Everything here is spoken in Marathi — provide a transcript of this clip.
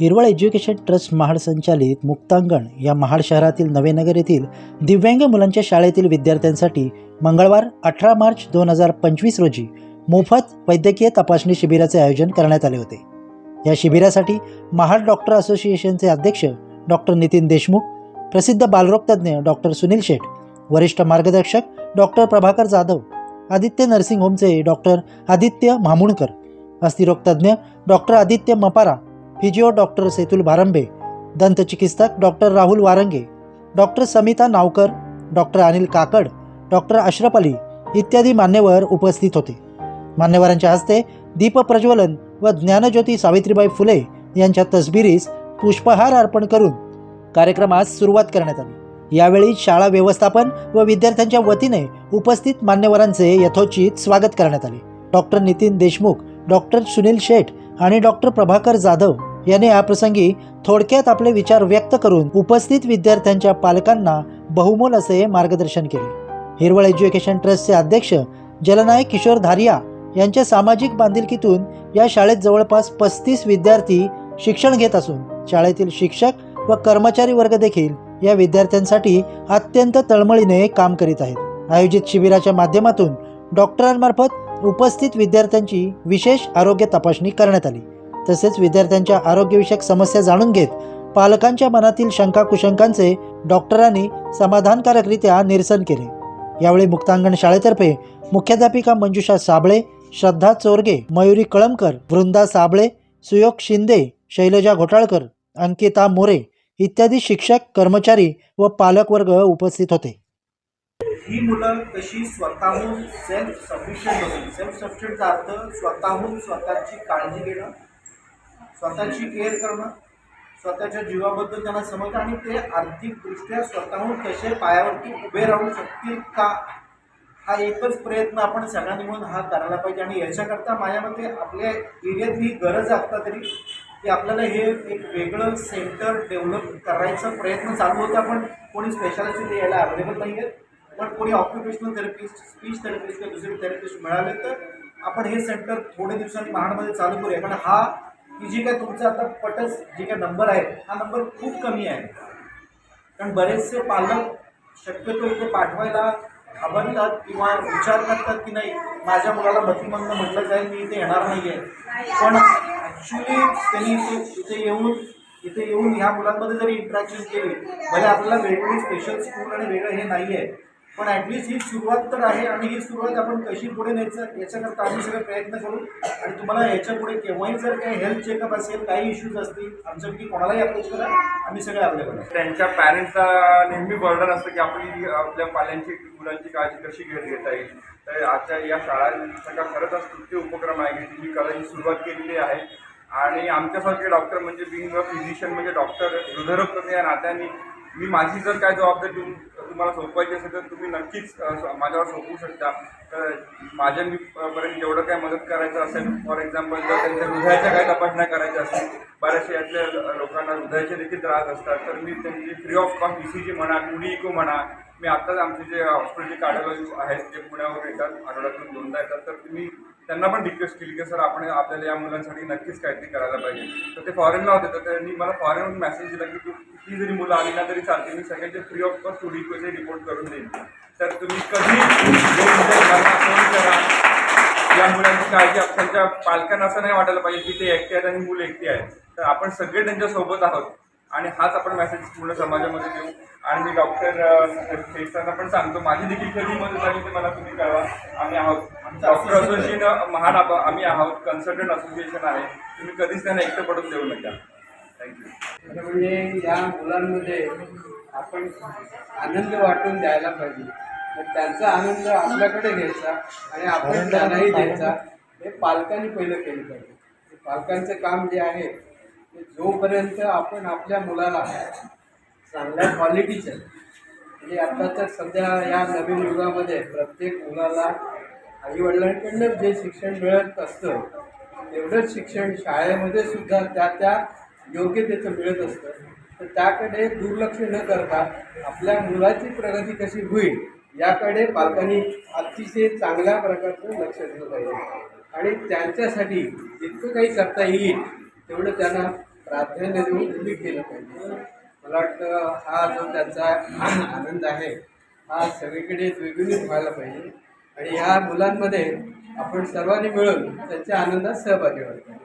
हिरवळ एज्युकेशन ट्रस्ट महाड संचालित मुक्तांगण या महाड शहरातील नवेनगर येथील दिव्यांग मुलांच्या शाळेतील विद्यार्थ्यांसाठी मंगळवार अठरा मार्च दोन हजार पंचवीस रोजी मोफत वैद्यकीय तपासणी शिबिराचे आयोजन करण्यात आले होते. या शिबिरासाठी महाड डॉक्टर असोसिएशनचे अध्यक्ष डॉक्टर नितीन देशमुख प्रसिद्ध बालरोगतज्ञ डॉक्टर सुनील शेठ वरिष्ठ मार्गदर्शक डॉक्टर प्रभाकर जाधव आदित्य नर्सिंग होमचे doctor Aditya Mhamunkar अस्थिरोगतज्ञ doctor Aditya Mapara physio doctor Setul Bharambe दंतचिकित्सक doctor Rahul Warange doctor Samita Navkar doctor Anil Kakad doctor Ashraf Ali इत्यादी मान्यवर उपस्थित होते. मान्यवरांच्या हस्ते दीप प्रज्वलन व ज्ञानज्योती सावित्रीबाई फुले यांच्या तसबिरीस पुष्पहार अर्पण करून कार्यक्रमास सुरुवात करण्यात आली. यावेळी शाळा व्यवस्थापन व विद्यार्थ्यांच्या वतीने उपस्थित मान्यवरांचे यथोचित स्वागत करण्यात आले. डॉक्टर नितीन देशमुख डॉक्टर सुनील शेठ आणि डॉक्टर प्रभाकर जाधव यांनी याप्रसंगी थोडक्यात आपले विचार व्यक्त करून उपस्थित विद्यार्थ्यांच्या पालकांना बहुमोल असे मार्गदर्शन केले. हिरवळ एज्युकेशन ट्रस्टचे अध्यक्ष जलनायक किशोर धारिया यांच्या सामाजिक बांधिलकीतून या शाळेत जवळपास पस्तीस विद्यार्थी शिक्षण घेत असून शाळेतील शिक्षक व कर्मचारी वर्ग देखील या विद्यार्थ्यांसाठी अत्यंत तळमळीने काम करीत आहेत. आयोजित शिबिराच्या माध्यमातून डॉक्टरांमार्फत उपस्थित विद्यार्थ्यांची विशेष आरोग्य तपासणी करण्यात आली. तसेच विद्यार्थ्यांच्या आरोग्यविषयक समस्या जाणून घेत पालकांच्या मनातील शंका कुशंकांचे डॉक्टरांनी समाधानकारकरित्या निरसन केले. यावेळी मुक्तांगण शाळेतर्फे मुख्याध्यापिका मंजुषा साबळे श्रद्धा चोरगे मयुरी कळमकर वृंदा साबळे सुयोग शिंदे शैलजा घोटाळकर अंकिता मोरे इत्यादी शिक्षक कर्मचारी व पालकवर्ग उपस्थित होते. ही मुलं कशी स्वतःहून सेल्फ सफिशियंट होतील? सेल्फ सफिशियंटचा अर्थ स्वतःहून स्वतःची काळजी घेणं स्वतःची केअर करणं स्वतःच्या जीवाबद्दल त्यांना समजणं आणि ते आर्थिकदृष्ट्या स्वतःहून कसे पायावरती उभे राहू शकतील का हा एकच प्रयत्न आपण सगळ्यांनी म्हणून हा करायला पाहिजे. आणि याच्याकरता माझ्या मते आपल्या एरियात ही गरज असता तरी की आपल्याला हे एक वेगळं सेंटर डेव्हलप करायचा प्रयत्न चालू होता पण कोणी स्पेशालिस्ट ते यायला अवेलेबल नाही आहेत पण कोणी ऑक्युपेशनल थेरपिस्ट स्पीच थेरपिस्ट किंवा दुसरे थेरपिस्ट मिळाले तर आपण हे सेंटर थोडे दिवसांनी महाडमध्ये चालू करूया. कारण हा की जी काय तुमचा आता पटस जे काय नंबर आहे हा नंबर खूप कमी आहे. कारण बरेचसे पालक शक्यतो इथे पाठवायला घाबरतात किंवा विचार करतात की नाही माझ्या मुलाला मतिमंद म्हटलं जाईल मी इथे येणार नाही आहे पण ॲक्च्युली त्यांनी इथे इथे येऊन इथे येऊन ह्या मुलांमध्ये जरी इंट्रॅक्शन केली भले आपल्याला वेगवेगळी स्पेशल स्कूल आणि वेगळं हे नाही आहे पण ॲटलिस्ट ही सुरुवात तर आहे आणि ही सुरुवात आपण कशी पुढे न्यायचं याच्याकरता आम्ही सगळे प्रयत्न करू. आणि तुम्हाला याच्यापुढे केव्हाही जर काही हेल्थ चेकअप असेल काही इश्यूज असतील आमच्यापैकी कोणालाही अप्रोच करा. आम्ही सगळे अवेलेबल त्यांच्या पॅरेंट्सला नेहमी बर्डन असतं की आपली आपल्या पाल्यांची मुलांची काळजी कशी घेत घेता येईल. तर आजच्या या शाळांचा खरंच हा स्तुत्य उपक्रम आहे की तुम्ही करायची सुरुवात केलेली आहे. आणि आमच्यासारखे डॉक्टर म्हणजे बिंग फिजिशियन म्हणजे डॉक्टर हृदयरोगतज्ञ या नात्याने मी माझी जर काय जबाबदारी देऊन तुम्हाला सोपवायची असेल तर तुम्ही नक्कीच माझ्यावर सोपवू शकता. तर माझ्या मी पर्यंत जेवढं काय मदत करायचं असेल फॉर एक्झाम्पल जर त्यांच्या हृदयाच्या काही तपासण्या करायच्या असतील बऱ्याचशा यातल्या लोकांना हृदयाचे देखील त्रास असतात. तर मी त्यांची free of cost E C G म्हणा टू इको म्हणा मी आत्ताच आमचे जे हॉस्पिटलचे कार्डिओलॉजी आहेत जे पुण्यावर येतात आठवड्यातून दोनदा येतात. तर तुम्ही त्यांना पण रिक्वेस्ट केली की सर आपण आपल्याला या मुलांसाठी नक्कीच काहीतरी करायला पाहिजे. तर ते फॉरेनला होते तर त्यांनी मला फॉरेनवरून मेसेज दिला की तू किती जरी मुलं आली ना तरी चालते. मी सगळ्यांचे फ्री ऑफ कॉस्ट टुडिकोचे रिपोर्ट करून देईन. तर तुम्ही कधी फोन करा या मुलांची काळजी त्यांच्या पालकांना असं नाही वाटायला पाहिजे की ते एकटे आहेत आणि मुलं एकटी आहेत. तर आपण सगळे त्यांच्यासोबत आहोत आणि हाच आपण मेसेज पूर्ण समाजामध्ये देऊ. आणि मी डॉक्टर फेसांना पण सांगतो माझी देखील कधी मदत झाली ते मला तुम्ही कळवा. आम्ही आहोत. डॉक्टर असोसिएशन महान आप- आम्ही आहोत कन्सल्टंट असोसिएशन आहे. तुम्ही कधीच त्यांना एकटं पडून देऊ नका. थँक्यू म्हणजे या मुलांमध्ये आपण आनंद वाटून द्यायला पाहिजे. तर त्यांचा आनंद आपल्याकडे घ्यायचा आणि आपण त्यांनाही द्यायचा. हे पालकांनी पहिलं केलं पाहिजे. पालकांचं काम जे आहे ते जोपर्यंत आपण आपल्या मुलाला चांगल्या क्वालिटीचं म्हणजे आता तर सध्या या नवीन युगामध्ये प्रत्येक मुलाला आईवडिलांकडनं जे शिक्षण मिळत असतं तेवढंच शिक्षण शाळेमध्ये सुद्धा त्या त्या योग्यतेचं मिळत असतं. तर त्याकडे दुर्लक्ष न करता आपल्या मुलाची प्रगती कशी होईल याकडे पालकांनी अतिशय चांगल्या प्रकारचं लक्ष दिलं पाहिजे. आणि त्यांच्यासाठी जितकं काही करता येईल तेवढं त्यांना प्राधान्य देऊन तुम्ही केलं पाहिजे. मला वाटतं हा जो त्यांचा आनंद आहे हा सगळीकडे द्विगुणित व्हायला पाहिजे. आणि ह्या मुलांमध्ये आपण सर्वांनी मिळून त्यांच्या आनंदात सहभागी होतो